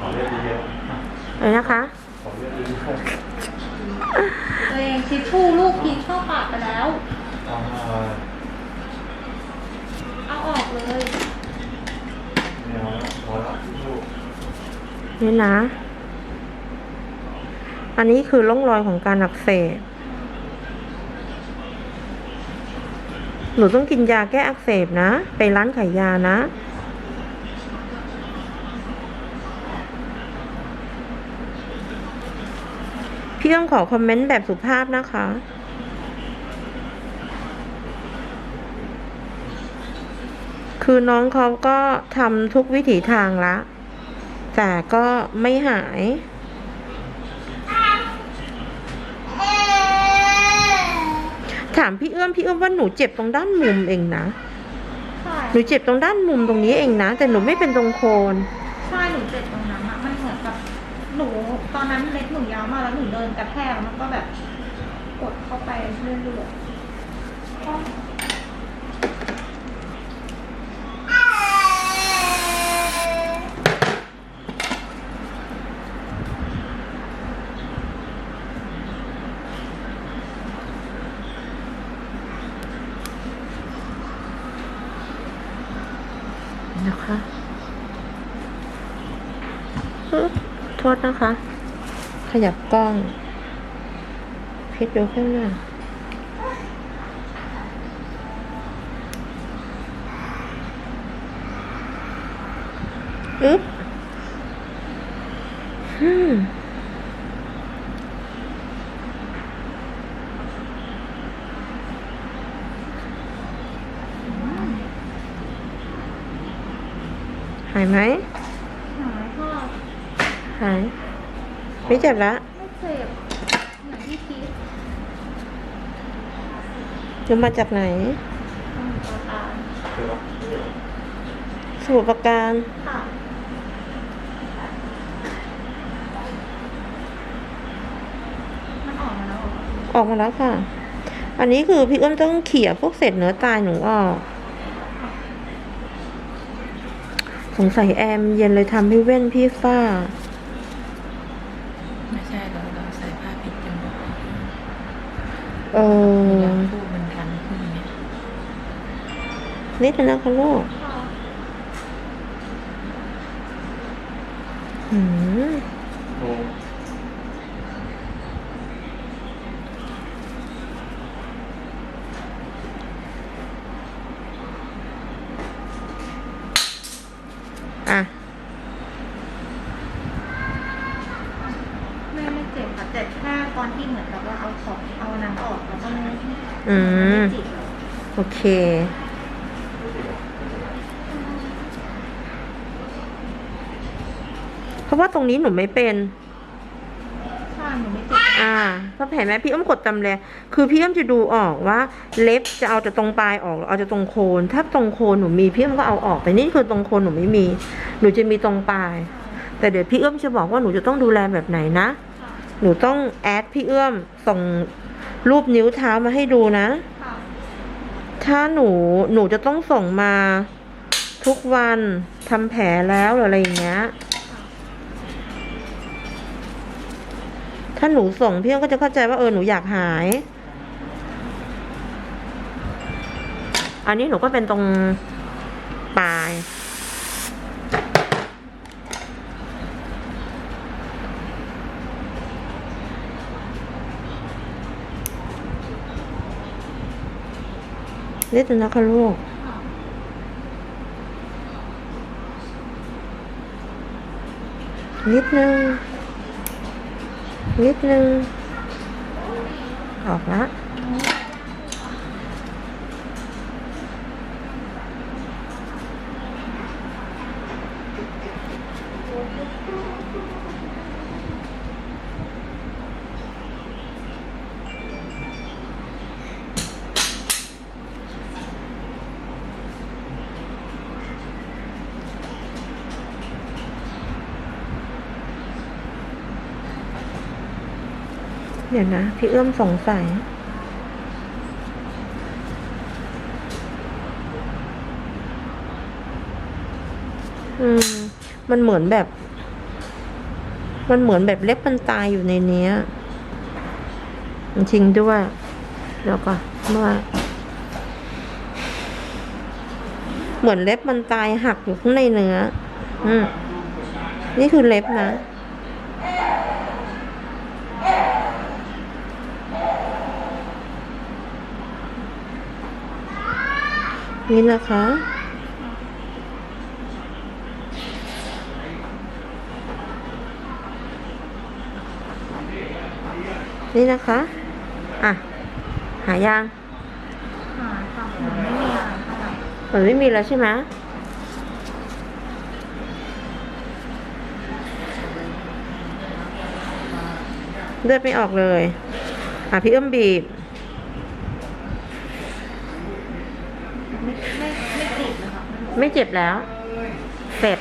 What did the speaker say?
ไรนะคะขอเลือดเยอะตัวเองทิชชู่ลูกพีชเข้าปากไปแล้วๆอ่าเอาออกเลยไม่เอาแล้วพอแล้วลูกนี่นะ อันนี้คือร่องรอยของการอักเสบ หนูต้องกินยาแก้อักเสบนะ ไปร้านขายยานะ พี่ต้องขอคอมเมนต์แบบสุภาพนะคะ คือน้องเขาก็ทำทุกวิถีทางละ แต่ก็ไม่หาย ถามพี่เอื้อมพี่เอื้อมว่าหนูเจ็บตรงด้านมุมเองนะใช่หนูเจ็บตรงด้านมุมตรงนี้เองนะ แต่หนูไม่เป็นตรงโคน ใช่ หนูเจ็บตรงนั้นอะมันเหมือนกับหนู ตอนนั้นเล็บหนูยาวมากแล้วหนูเดินกระแทกแล้วมันก็แบบกดเข้าไปเรื่อยๆก็นะคะฮึ โทษนะคะ ขยับกล้องพิดดูข้างหน้าอึ๊บอืมหายไหม หาย ไม่เจ็บละไม่เจ็บเหมือนที่คิดจะมาจากไหนตรงตัวตาเดี๋ยวสมุทรปราการค่ะมันออกมาแล้วเหรอออกมาแล้วค่ะ อันนี้คือพี่เอื้อมต้องเขี่ยพวกเศษเนื้อตายหนูออก สงสัยแอมเย็นเลยทำให้เว้นพี่ฝ้า ไม่ใช่เราเราใส่ผ้าปิดจมูกเอออยากพูดมันคันขึ้นเนี่ยนิดนึงนะคะลูกค่ะอืม โอ้ อะ ไม่ไม่เจ็บค่ะเจ็บแค่ต อนที่เหมือนกับว่าเอาของเอาน้ำออกแล้วก็ไม่อืมไม่จิกแล้วโอเค เพราะว่าตรงนี้หนูไม่เป็นใช่หนูไม่เจ็บอ่าเพราะเห็นไหมพี่เอ้มกดจำเลย คือพี่เอ้มจะดูออกว่า เล็บจะเอาแต่ตรงปลายออกหรือเอาแต่ตรงโคน ถ้าตรงโคนหนูมีพี่เอ้มก็เอาออก แต่นี่คือตรงโคนหนูไม่มี หนูจะมีตรงปลาย แต่เดี๋ยวพี่เอื้อมจะบอกว่าหนูจะต้องดูแลแบบไหนนะค่ะ หนูต้องแอดพี่เอื้อมส่งรูปนิ้วเท้ามาให้ดูนะค่ะถ้าหนูหนูจะต้องส่งมาทุกวันทำแผลแล้วหรืออะไรอย่างเงี้ย ถ้าหนูส่งพี่ก็จะเข้าใจว่าเออหนูอยากหาย อันนี้หนูก็เป็นตรงปลาย นิดนึงนะคะลูกนิดนึง นิดนึง ออกละ เดี๋ยวนะ พี่เอื้อมสงสัย อืม มันเหมือนแบบ มันเหมือนแบบเล็บมันตายอยู่ในเนี้ยจริงด้วย เดี๋ยวก่อนว่าเหมือนเล็บมันตายหักอยู่ข้างในเนื้อ อืม นี่คือเล็บนะ นี่นะคะ นี่นะคะ อะ หายังหาค่ะเหมือนไม่มีเท่าไหร่เหมือนไม่มีแล้วใช่ไหมเลือดไม่ออกเลย อะพี่เอื้อมบีบ ไม่ไม่ไม่ติดเลยค่ะ ไม่เจ็บแล้ว เสร็จ